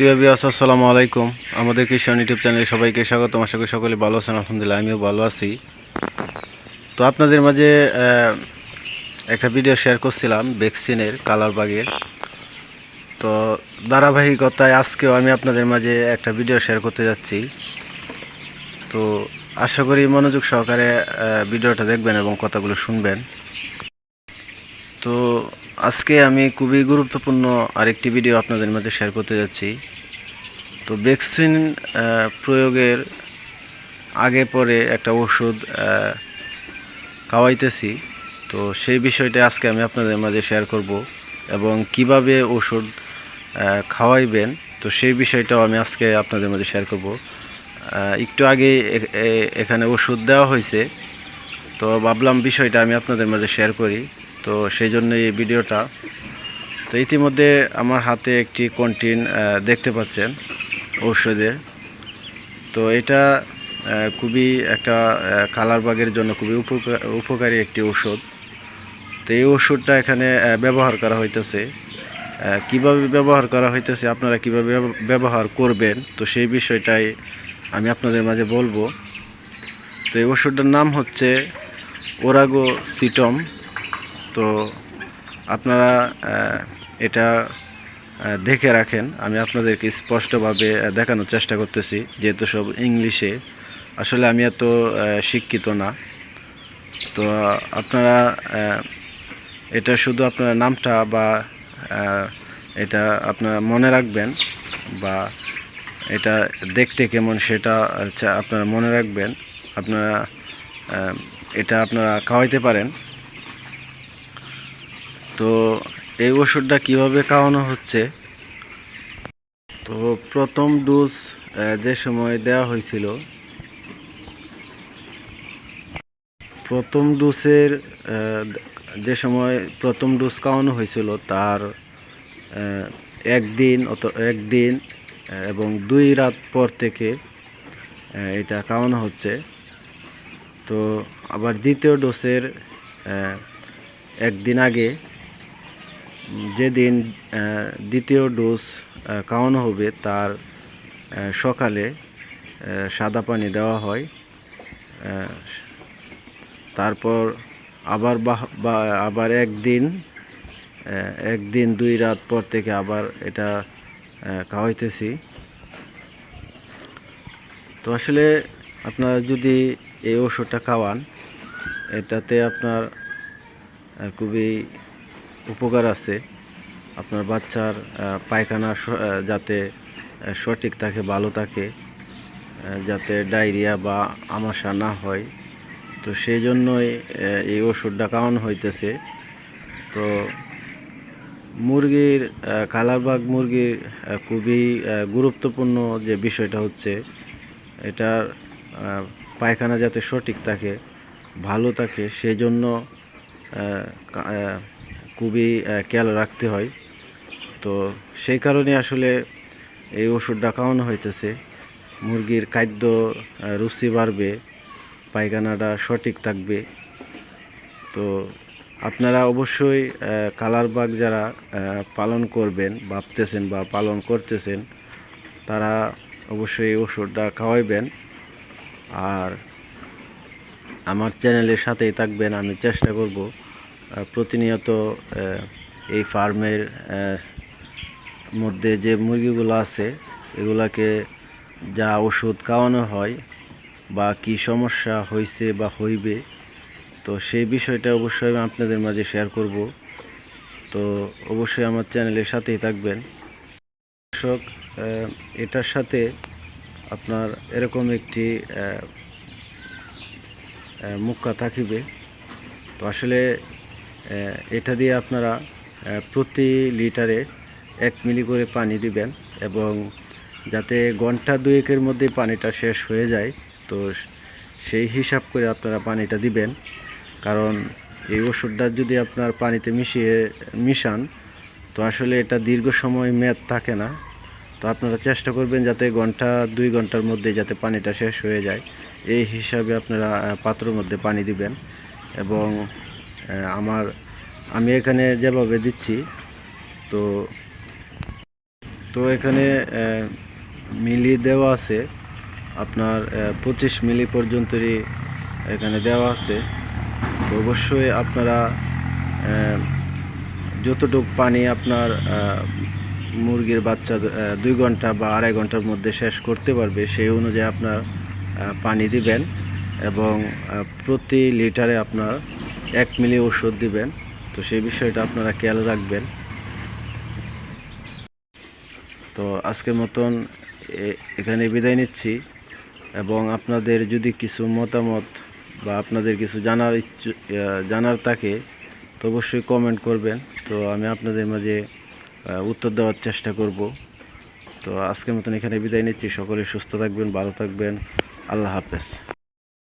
প্রিয় বিয়াস আসসালামু আলাইকুম। আমাদের কিষান ইউটিউব চ্যানেলে সবাইকে স্বাগত। আশা করি সকলে ভালো আছেন, আলহামদুলিল্লাহ, আমিও ভালো আছি। তো আপনাদের মাঝে একটা ভিডিও শেয়ার করছিলাম ভ্যাকসিনের কালারবাগের তো ধারাবাহিকতায় আজকেও আমি আপনাদের মাঝে একটা ভিডিও শেয়ার করতে যাচ্ছি। তো আশা করি মনোযোগ সহকারে ভিডিওটা দেখবেন এবং কথাগুলো শুনবেন। তো আজকে আমি খুবই গুরুত্বপূর্ণ আরেকটি ভিডিও আপনাদের মাঝে শেয়ার করতে যাচ্ছি। তো ভ্যাকসিন প্রয়োগের আগে পরে একটা ওষুধ খাওয়াইতেছি। তো সেই বিষয়টা আজকে আমি আপনাদের মাঝে শেয়ার করব এবং কীভাবে ওষুধ খাওয়াইবেন, তো সেই বিষয়টাও আমি আজকে আপনাদের মাঝে শেয়ার করব। একটু আগে এখানে ওষুধ দেওয়া হয়েছে। তো ভাবলাম বিষয়টা আমি আপনাদের মাঝে শেয়ার করি। তো সেই জন্য এই ভিডিওটা। তো ইতিমধ্যে আমার হাতে একটি কন্টিন দেখতে পাচ্ছেন ঔষধে। তো এটা খুবই একটা কালার বাগের জন্য খুবই উপকার একটি ওষুধ তো এই ওষুধটা এখানে ব্যবহার করা হইতেছে। কীভাবে ব্যবহার করা হইতেছে, আপনারা কীভাবে ব্যবহার করবেন, তো সেই বিষয়টাই আমি আপনাদের মাঝে বলব। তো এই ওষুধটার নাম হচ্ছে ওরাগো সিটম তো আপনারা এটা দেখে রাখেন। আমি আপনাদেরকে স্পষ্টভাবে দেখানোর চেষ্টা করতেছি, যেহেতু সব ইংলিশে। আসলে আমি এত শিক্ষিত না। তো আপনারা এটা শুধু আপনার নামটা বা এটা আপনারা মনে রাখবেন বা এটা দেখতে কেমন সেটা আপনারা মনে রাখবেন। আপনারা এটা আপনারা খাওয়াইতে পারেন। তো এই ওষুধটা কীভাবে খাওয়ানো হচ্ছে? তো প্রথম ডোজ যে সময় দেওয়া হয়েছিল, প্রথম ডোজের যে সময় প্রথম ডোজ খাওয়ানো হয়েছিল, তার একদিন অত, একদিন এবং দুই রাত পর থেকে এটা খাওয়ানো হচ্ছে। তো আবার দ্বিতীয় ডোজের একদিন আগে যেদিন দ্বিতীয় ডোজ খাওয়ানো হবে তার সকালে সাদা পানি দেওয়া হয়। তারপর আবার আবার একদিন একদিন দুই রাত পর থেকে আবার এটা খাওয়াইতেছি। তো আসলে আপনারা যদি এই ওষুধটা খাওয়ান, এটাতে আপনার খুবই উপকার আছে। আপনার বাচ্চার পায়খানা যাতে সঠিক থাকে, ভালো থাকে যাতে ডায়রিয়া বা আমাশা না হয়। তো সেই জন্যই এই ওষুধটা খাওয়ানো হইতেছে। তো মুরগির কালারবাগ মুরগির খুবই গুরুত্বপূর্ণ যে বিষয়টা হচ্ছে, এটার পায়খানা যাতে সঠিক থাকে, ভালো থাকে, সেই জন্য খুবই খেয়াল রাখতে হয়। তো সেই কারণে আসলে এই ওষুধটা খাওয়ানো হইতেছে। মুরগির খাদ্য রুচি বাড়বে, পায়খানাটা সঠিক থাকবে। তো আপনারা অবশ্যই কালারবাগ যারা পালন করবেন, ভাবতেছেন বা পালন করতেছেন, তারা অবশ্যই ওষুধটা খাওয়াইবেন। আর আমার চ্যানেলের সাথেই থাকবেন, আমি চেষ্টা করব। প্রতিনিয়ত এই ফার্মের মধ্যে যে মুরগিগুলো আছে, এগুলাকে যা ওষুধ খাওয়ানো হয় বা কি সমস্যা হয়েছে বা হইবে, তো সেই বিষয়টা অবশ্যই আমি আপনাদের মাঝে শেয়ার করব। তো অবশ্যই আমার চ্যানেলের সাথেই থাকবেন। দর্শক এটার সাথে আপনার এরকম একটি মুক্কা থাকিবে তো আসলে এটা দিয়ে আপনারা প্রতি লিটারে এক মিলি করে পানি দিবেন এবং যাতে ঘণ্টা দুয়েকের মধ্যে পানিটা শেষ হয়ে যায়, তো সেই হিসাব করে আপনারা পানিটা দিবেন। কারণ এই ওষুধটা যদি আপনার পানিতে মিশিয়ে, মিশান, তো আসলে এটা দীর্ঘ সময় মেয়াদ থাকে না। তো আপনারা চেষ্টা করবেন যাতে ঘণ্টা দুই ঘণ্টার মধ্যে যাতে পানিটা শেষ হয়ে যায়। এই হিসাবে আপনারা পাত্রের মধ্যে পানি দিবেন এবং আমার, আমি এখানে যেভাবে দিচ্ছি, তো তো এখানে মিলি দেওয়া আছে, আপনার পঁচিশ মিলি পর্যন্তই এখানে দেওয়া আছে। তো অবশ্যই আপনারা যতটুকু পানি আপনার মুরগির বাচ্চা দুই ঘণ্টা বা আড়াই ঘণ্টার মধ্যে শেষ করতে পারবে, সেই অনুযায়ী আপনার পানি দিবেন এবং প্রতি লিটারে আপনার এক মিলি ওষুধ দিবেন। তো সেই বিষয়টা আপনারা খেয়াল রাখবেন। তো আজকের মতন এখানে বিদায় নিচ্ছি। এবং আপনাদের যদি কিছু মতামত বা আপনাদের কিছু জানার জানার থাকে, তো অবশ্যই কমেন্ট করবেন। তো আমি আপনাদের মাঝে উত্তর দেওয়ার চেষ্টা করব। তো আজকের মতন এখানে বিদায় নিচ্ছি। সকলে সুস্থ থাকবেন, ভালো থাকবেন। আল্লাহ হাফেজ।